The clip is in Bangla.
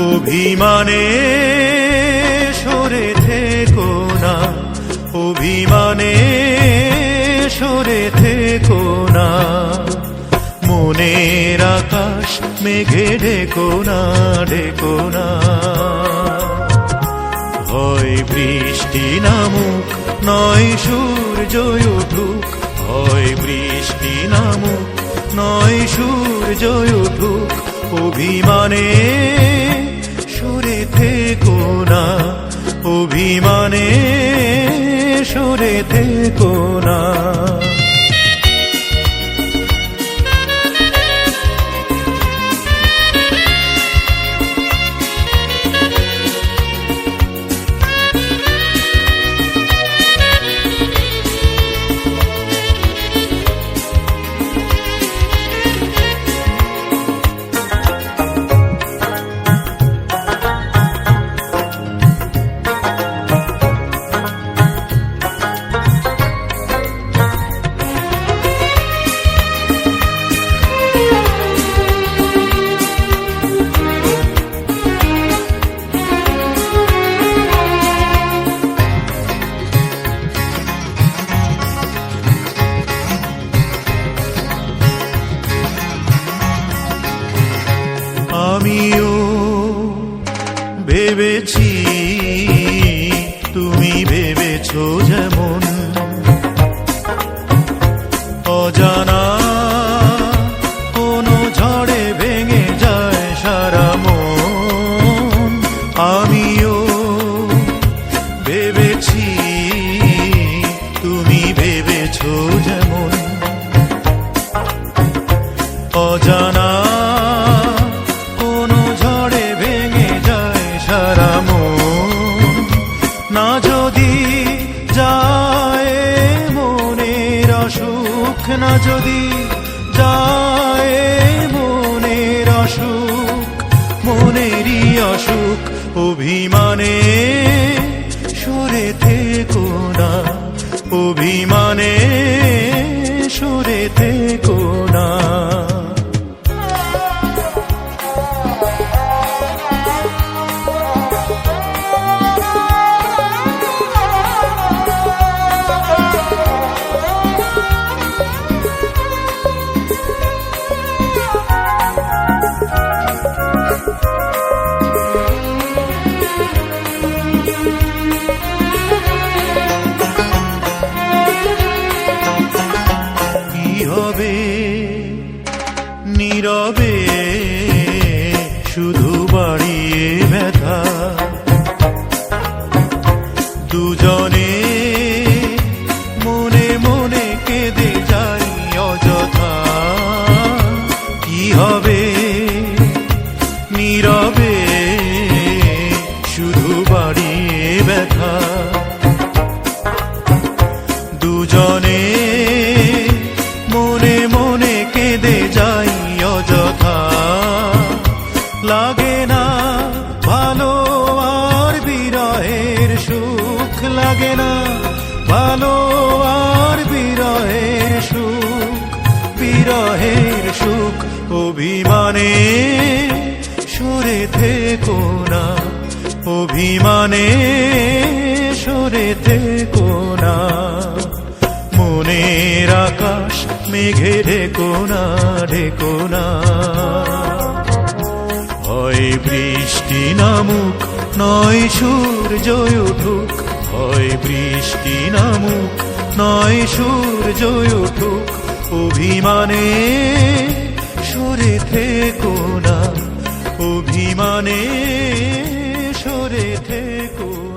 অভিমানে সরে থেকো না, অভিমানে সরে থেকো না। মনের আকাশ মেঘে ডেকো না ডেকো না। হয় বৃষ্টি নামুক, নয় সূর্য উঠুক। হয় বৃষ্টি নামুক, নয় সূর্য উঠুক। অভিমানে সরে থেকো না অভিমানে সুরে থেকো না। আমিও ভেবেছি না যদি যায় মনের অসুখ মনেরই অসুখ অভিমানে সরে থেকো না অভিমানে সরে থেকো লাগে না। ভালো আর বিরহের সুখ বিরহের সুখ অভিমানে। সরে থেকো না, অভিমানে। সরে থেকো না, মনের আকাশ মেঘে ঢেকো না ঢেকো না। হয় বৃষ্টি নামুক, নয় সূর্য উঠুক হয় বৃষ্টি নামু নয় সূর্য উঠুক অভিমানে সরে থেকো না অভিমানে সরে থেকো।